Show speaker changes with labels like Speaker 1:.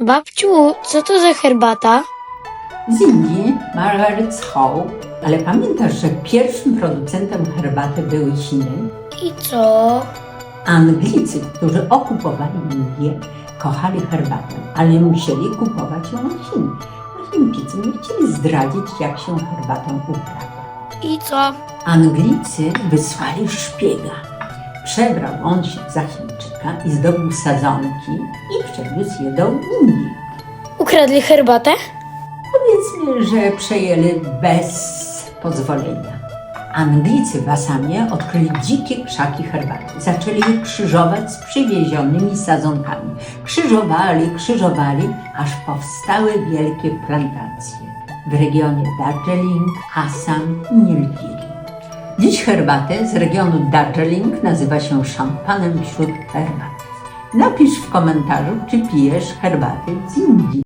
Speaker 1: Babciu, co to za herbata?
Speaker 2: Z Indii Margaret Howe, ale pamiętasz, że pierwszym producentem herbaty były Chiny?
Speaker 1: I co?
Speaker 2: Anglicy, którzy okupowali Indię, kochali herbatę, ale musieli kupować ją od Chin. A Chińczycy nie chcieli zdradzić, jak się herbatą uprawia.
Speaker 1: I co?
Speaker 2: Anglicy wysłali szpiega. Przebrał on się za Chińczyka i zdobył sadzonki i przewiózł je do Indii.
Speaker 1: Ukradli herbatę?
Speaker 2: Powiedzmy, że przejęli bez pozwolenia. Anglicy w Asamie odkryli dzikie krzaki herbaty. Zaczęli je krzyżować z przywiezionymi sadzonkami. Krzyżowali, krzyżowali, aż powstały wielkie plantacje w regionie Darjeeling, Assam i Nilgiri. Dziś herbatę z regionu Darjeeling nazywa się szampanem wśród herbat. Napisz w komentarzu, czy pijesz herbatę z Indii.